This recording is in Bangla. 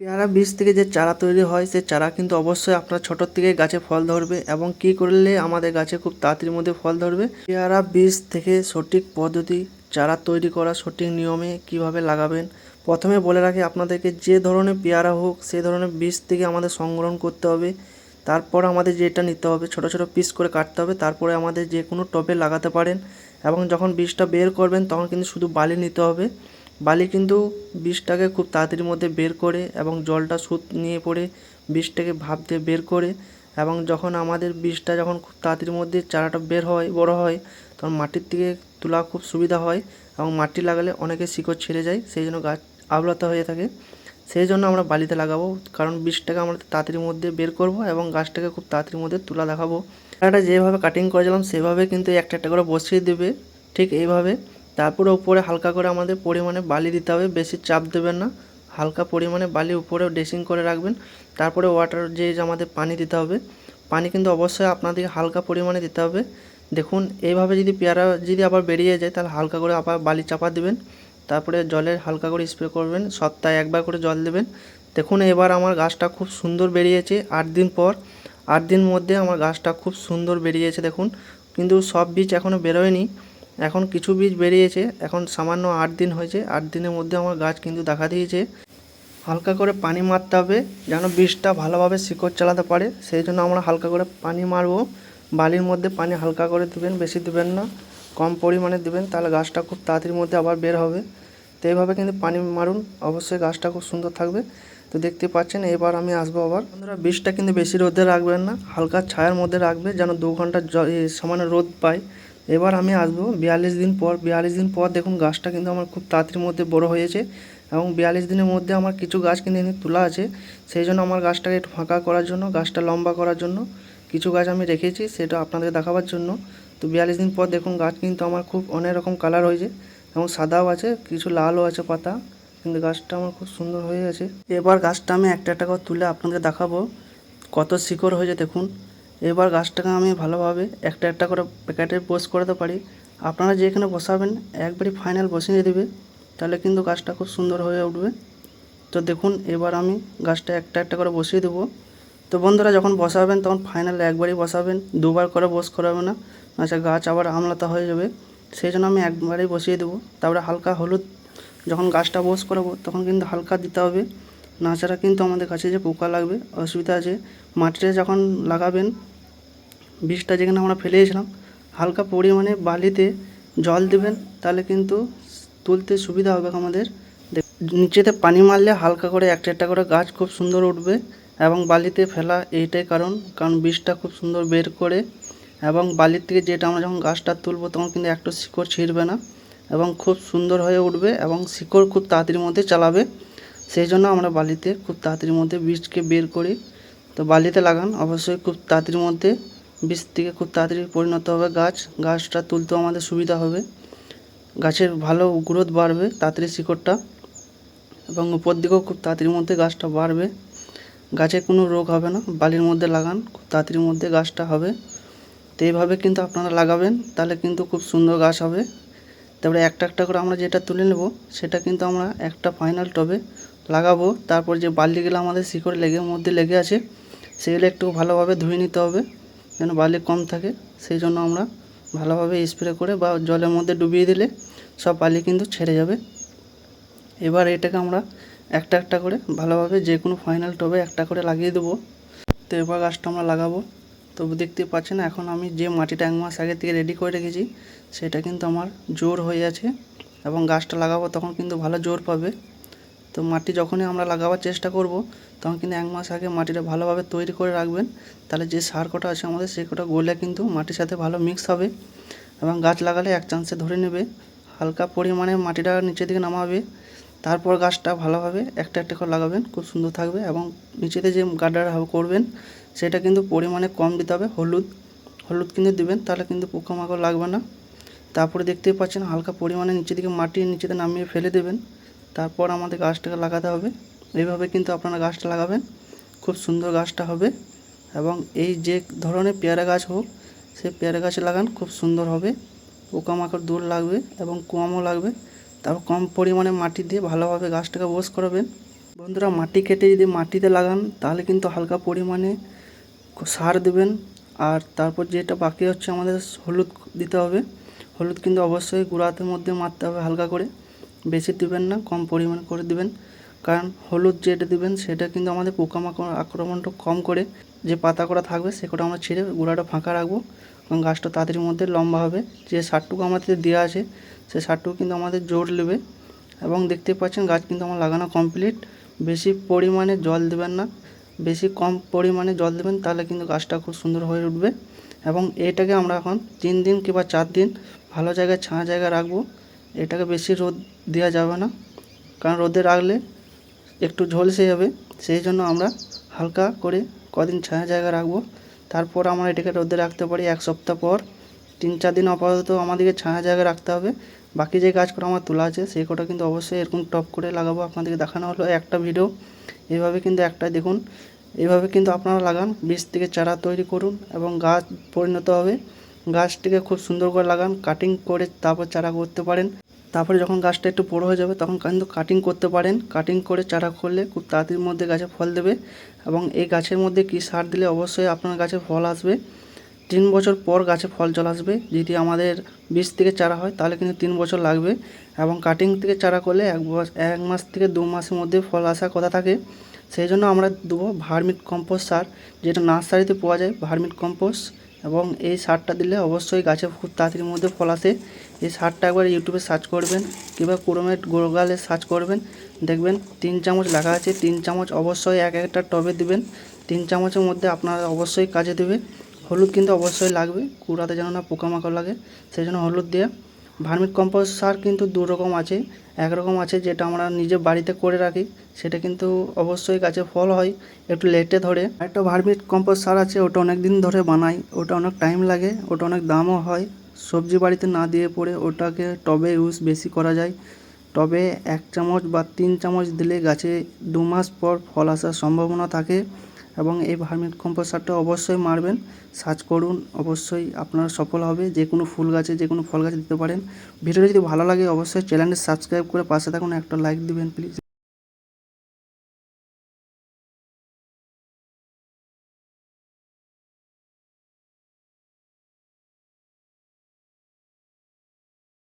পেয়ারা বীজ থেকে যে চারা তৈরি হয়, সে চারা কিন্তু অবশ্যই আপনার ছোটোর থেকে গাছে ফল ধরবে এবং কী করলে আমাদের গাছে খুব তাড়াতাড়ির মধ্যে ফল ধরবে? পেয়ারা বীজ থেকে সঠিক পদ্ধতি, চারা তৈরি করা সঠিক নিয়মে কীভাবে লাগাবেন? প্রথমে বলে রাখি আপনাদেরকে যে ধরনের পেয়ারা হোক সেই ধরনের বীজ থেকে আমাদের সংগ্রহণ করতে হবে। তারপর আমাদের যেটা নিতে হবে, ছোট ছোট পিস করে কাটতে হবে। তারপরে আমাদের যে কোনো টবে লাগাতে পারেন এবং যখন বীজটা বের করবেন, তখন কিন্তু শুধু বালি নিতে হবে। বালি কিন্তু বীজটাকে খুব তাড়াতাড়ির মধ্যে বের করে এবং জলটা সুত নিয়ে পড়ে বীজটাকে ভাপ দিয়ে বের করে এবং যখন আমাদের বীজটা যখন খুব তাড়াতাড়ির মধ্যে চারাটা বের হয়, বড় হয়, তখন মাটির থেকে তোলা খুব সুবিধা হয় এবং মাটি লাগালে অনেকে শিকড় ছেড়ে যায়, সেই জন্য গাছ আবলতা হয়ে থাকে। সেই জন্য আমরা বালিতে লাগাবো কারণ বীজটাকে আমরা তাড়াতাড়ির মধ্যে বের করব এবং গাছটাকে খুব তাড়াতাড়ির মধ্যে তুলা দেখাবো। এটা যেভাবে কাটিং করেছিলাম সেভাবে কিন্তু একটা একটা করে বসিয়ে দেবে, ঠিক এইভাবে। তারপরে উপরে হালকা করে আমাদের পরিমাণে বালি দিতে হবে, বেশি চাপ দেবেন না। হালকা পরিমাণে বালি উপরে ড্রেসিং করে রাখবেন। তারপরে ওয়াটার যে আমাদের পানি দিতে হবে, পানি কিন্তু অবশ্যই আপনাদেরকে হালকা পরিমাণে দিতে হবে। দেখুন, এইভাবে যদি পেয়ারা যদি আবার বেরিয়ে যায়, তাহলে হালকা করে আবার বালি চাপা দিবেন। তারপরে জলের হালকা করে স্প্রে করবেন, সপ্তাহে একবার করে জল দেবেন। দেখুন, এবার আমার গাছটা খুব সুন্দর বেরিয়েছে আট দিন পর। আট দিন মধ্যে আমার গাছটা খুব সুন্দর বেরিয়েছে, দেখুন। কিন্তু সব বীজ এখনও বেরোয়নি। এখন কিছু বীজ বেরিয়েছে, এখন সামান্য আট দিন হয়েছে, আট দিনের মধ্যে আমার গাছ কিন্তু দেখা দিয়েছে। হালকা করে পানি মারতে হবে যেন বীজটা ভালোভাবে শিকড় চালাতে পারে, সেই জন্য আমরা হালকা করে পানি মারবো। বালির মধ্যে পানি হালকা করে দেবেন, বেশি দেবেন না, কম পরিমাণে দেবেন, তাহলে গাছটা খুব তাড়াতাড়ির মধ্যে আবার বের হবে। তো এইভাবে কিন্তু পানি মারুন, অবশ্যই গাছটা খুব সুন্দর থাকবে। তো দেখতে পাচ্ছেন, এবার আমি আসব আবার। বন্ধুরা, বীজটা কিন্তু বেশি রোদে রাখবেন না, হালকা ছায়ার মধ্যে রাখবে যেন দু ঘণ্টা সামান্য রোদ পায়। এবার আমি আসব বিয়াল্লিশ দিন পর, বিয়াল্লিশ দিন পর দেখুন গাছটা কিন্তু আমার খুব তাড়াতাড়ির মধ্যে বড় হয়েছে এবং বিয়াল্লিশ দিনের মধ্যে আমার কিছু গাছ কিন্তু এনে তোলা আছে। সেই জন্য আমার গাছটাকে একটু ফাঁকা করার জন্য, গাছটা লম্বা করার জন্য কিছু গাছ আমি রেখেছি, সেটা আপনাদের দেখাবার জন্য। তো বিয়াল্লিশ দিন পর দেখুন গাছ কিন্তু আমার খুব অনেক রকম কালার হয়েছে এবং সাদাও আছে, কিছু লালও আছে পাতা, কিন্তু গাছটা আমার খুব সুন্দর হয়ে আছে এবার গাছটা আমি একটা একটা করে তুলে আপনাদের দেখাবো, কত শিকড় হয়েছে দেখুন। এবার গাছটাকে আমি ভালোভাবে একটা একটা করে প্যাকেটে পোস করতে পারি। আপনারা যেখানে বসাবেন, একবারই ফাইনাল বসিয়ে দেবে, তাহলে কিন্তু গাছটা খুব সুন্দর হয়ে উঠবে। তো দেখুন, এবার আমি গাছটা একটা একটা করে বসিয়ে দেবো। তো বন্ধুরা, যখন বসাবেন, তখন ফাইনাল একবারই বসাবেন, দুবার করে বস করাবে না আচ্ছা গাছ আবার আমলাতা হয়ে যাবে। সেই জন্য আমি একবারেই বসিয়ে দেবো। তারপরে হালকা হলুদ, যখন গাছটা বস করাবো, তখন কিন্তু হালকা দিতে হবে। নাছাড়া কিন্তু আমাদের কাছে যে পোকা লাগবে, অসুবিধা আছে। মাটিতে যখন লাগাবেন বীজটা যেখানে আমরা ফেলেছিলাম, হালকা পরিমাণে বালিতে জল দেবেন, তাহলে কিন্তু তুলতে সুবিধা হবে আমাদের। নিচেতে পানি মারলে হালকা করে একটা একটা করে গাছ খুব সুন্দর উঠবে এবং বালিতে ফেলা এইটাই কারণ কারণ বীজটা খুব সুন্দর বের করে এবং বালির থেকে যেটা আমরা যখন গাছটা তুলবো, তখন কিন্তু একটু শিকড় ছিঁড়বে না এবং খুব সুন্দর হয়ে উঠবে এবং শিকড় খুব তাড়াতাড়ির মধ্যে চালাবে। সেই জন্য আমরা বালিতে খুব তাড়াতাড়ির মধ্যে বীজকে বের করি। তো বালিতে লাগান, অবশ্যই খুব তাড়াতাড়ির মধ্যে বীজ থেকে খুব তাড়াতাড়ি পরিণত হবে গাছ। গাছটা তুলতেও আমাদের সুবিধা হবে। গাছের ভালো গ্রোথ বাড়বে তাড়াতাড়ি শিকড়টা এবং উপর দিকেও খুব তাড়াতাড়ির মধ্যে গাছটা বাড়বে। গাছে কোনো রোগ হবে না, বালির মধ্যে লাগান, খুব তাড়াতাড়ির মধ্যে গাছটা হবে। তো এইভাবে কিন্তু আপনারা লাগাবেন, তাহলে কিন্তু খুব সুন্দর গাছ হবে। তারপরে একটা একটা করে আমরা যেটা তুলে নেব, সেটা কিন্তু আমরা একটা ফাইনাল টবে লাগাবো। তারপর যে বালিগুলো আমাদের শিকড় লেগে, মধ্যে লেগে আছে, সেগুলো একটু ভালোভাবে ধুয়ে নিতে হবে, যেন বালি কম থাকে। সেই জন্য আমরা ভালোভাবে স্প্রে করে বা জলের মধ্যে ডুবিয়ে দিলে সব বালি কিন্তু ছেড়ে যাবে। এবার এটাকে আমরা একটা একটা করে ভালোভাবে যে কোনো ফাইনাল টবে একটা করে লাগিয়ে দেবো। তো এবার গাছটা আমরা লাগাবো। তো দেখতে পাচ্ছেন, এখন আমি যে মাটিটা এক মাস আগে থেকে রেডি করে রেখেছি, সেটা কিন্তু আমার জোর হয়ে আছে। এবং গাছটা লাগাবো তখন কিন্তু ভালো জোর পাবে। তো মাটি যখনই আমরা লাগাবার চেষ্টা করব, তখন কিন্তু এক মাস আগে মাটিটা ভালোভাবে তৈরি করে রাখবেন। তাহলে যে সার কটা আছে আমাদের সেই কটা গলে কিন্তু মাটির সাথে ভালো মিক্স হবে এবং গাছ লাগালে এক চান্সে ধরে নেবে। হালকা পরিমাণে মাটিটা নিচের দিকে নামাবে, তারপর গাছটা ভালোভাবে একটা একটা করে লাগাবেন, খুব সুন্দর থাকবে এবং নিচেতে যে গার্ডার করবেন, সেটা কিন্তু পরিমাণে কম দিতে হবে। হলুদ হলুদ কিন্তু দিবেন, তাহলে কিন্তু পোকামাকড় লাগবে না। তারপরে দেখতেই পাচ্ছেন হালকা পরিমাণে নিচের দিকে মাটি নিচেতে নামিয়ে ফেলে দেবেন। তারপর আমাদের গাছটাকে লাগাতে হবে। এইভাবে কিন্তু আপনারা গাছটা লাগাবেন। খুব সুন্দর গাছটা হবে এবং এই যে ধরনের পেয়ারা গাছ হোক, সেই পেয়ারা গাছ লাগান, খুব সুন্দর হবে। পোকামাকড় দূর লাগবে এবং কমও লাগবে। তারপর কম পরিমাণে মাটি দিয়ে ভালোভাবে গাছটাকে বোস করাবেন। বন্ধুরা, মাটি কেটে যদি মাটিতে লাগান, তাহলে কিন্তু হালকা পরিমাণে সার দেবেন। আর তারপর যেটা বাকি হচ্ছে, আমাদের হলুদ দিতে হবে। হলুদ কিন্তু অবশ্যই গুঁড়াতের মধ্যে মারতে হবে হালকা করে। বেশি দিবেন না, কম পরিমাণ করে দিবেন। কারণ হলুদ যেটা দিবেন, সেটা কিন্তু আমাদের পোকামাকড় আক্রমণটা কম করে যে পাতা করা থাকবে সে কটা আমরা ছিঁড়ে গুঁড়াটা ফাঁকা রাখব এবং গাছটা তাড়াতাড়ির মধ্যে লম্বা হবে। যে সারটুকু আমাদের দেওয়া আছে, সে সারটুকু কিন্তু আমাদের জোর নেবে এবং দেখতে পাচ্ছেন গাছ কিন্তু আমার লাগানো কমপ্লিট বেশি পরিমাণে জল দেবেন না, বেশি কম পরিমাণে জল দেবেন, তাহলে কিন্তু গাছটা খুব সুন্দর হয়ে উঠবে। এবং এটাকে আমরা এখন তিন দিন কিংবা চার দিন ভালো জায়গায় ছায়া জায়গায় রাখব। এটাকে বেশি রোদ দেওয়া যাবে না। কারণ রোদে রাখলে একটু ঝলসে যাবে। সেই জন্য আমরা হালকা করে কদিন ছায়া জায়গা রাখব। তারপর আমরা এটাকে রোদে রাখতে পারি এক সপ্তাহ পর। তিন চার দিন আপাতত আমাদেরকে ছায়া জায়গা রাখতে হবে। বাকি যে গাছগুলো আমার তোলা আছে, সেই কটা কিন্তু অবশ্যই এরকম টপ করে লাগাবো আপনাদেরকে দেখানো হলো একটা ভিডিও। এভাবে কিন্তু একটা দেখুন। এভাবে কিন্তু আপনারা লাগান, বীজ থেকে চারা তৈরি করুন এবং গাছ পরিণত হবে। গাছটিকে খুব সুন্দর করে লাগান কাটিং করে তারপর চারা করতে পারেন। তারপরে যখন গাছটা একটু বড়ো হয়ে যাবে, তখন কিন্তু কাটিং করতে পারেন। কাটিং করে চারা করলে খুব তাড়াতাড়ির মধ্যে গাছে ফল দেবে এবং এই গাছের মধ্যে কী সার দিলে অবশ্যই আপনার গাছে ফল আসবে। তিন বছর পর গাছে ফল চলে আসবে। যদি আমাদের বীজ থেকে চারা হয়, তাহলে কিন্তু তিন বছর লাগবে এবং কাটিং থেকে চারা করলে এক এক মাস থেকে দু মাসের মধ্যে ফল আসার কথা থাকে। সেই জন্য আমরা দেবো ভার্মিট কম্পোস্ট সার, যেটা নার্সারিতে পাওয়া যায়, ভার্মিট কম্পোস্ট এবং এই সারটা দিলে অবশ্যই গাছে খুব তাড়াতাড়ির মধ্যে ফল আসে। এই সারটা একবার ইউটিউবে সার্চ করবেন কিংবা কুরোমেট গোগালে সার্চ করবেন, দেখবেন তিন চামচ লেখা আছে, তিন চামচ অবশ্যই এক একটা টবে দিবেন, তিন চামচের মধ্যে আপনারা অবশ্যই কাজে দেবে, হলুদ কিন্তু অবশ্যই লাগবে, কুড়াতে যেন না পোকামাকড় লাগে, সেই জন্য হলুদ দিয়ে। ভার্মিক কম্পোস্ট সার কিন্তু দু রকম আছে একরকম আছে যেটা আমরা নিজে বাড়িতে করে রাখি, সেটা কিন্তু অবশ্যই গাছে ফল হয়, একটু লেটে ধরে। একটা ভার্মিক কম্পোস্ট সার আছে, ওটা অনেক দিন ধরে বানাই, ওটা অনেক টাইম লাগে, ওটা অনেক দামও হয়। সবজি বাড়িতে না দিয়ে পড়ে ওটাকে টবে ইউজ বেশি করা যায়। টবে এক চামচ বা তিন চামচ দিলে গাছে দু মাস পর ফল আসার সম্ভাবনা থাকে এবং এই ভার্মিক কম্পোস্ট সারটা অবশ্যই মারবেন। সার্চ করুন, অবশ্যই আপনারা সফল হবে। যে কোনো ফুল গাছে, যে কোনো ফল গাছে দিতে পারেন। ভিডিওটা যদি ভালো লাগে, অবশ্যই চ্যানেলটি সাবস্ক্রাইব করে পাশে থাকুন, একটা লাইক দিবেন প্লিজ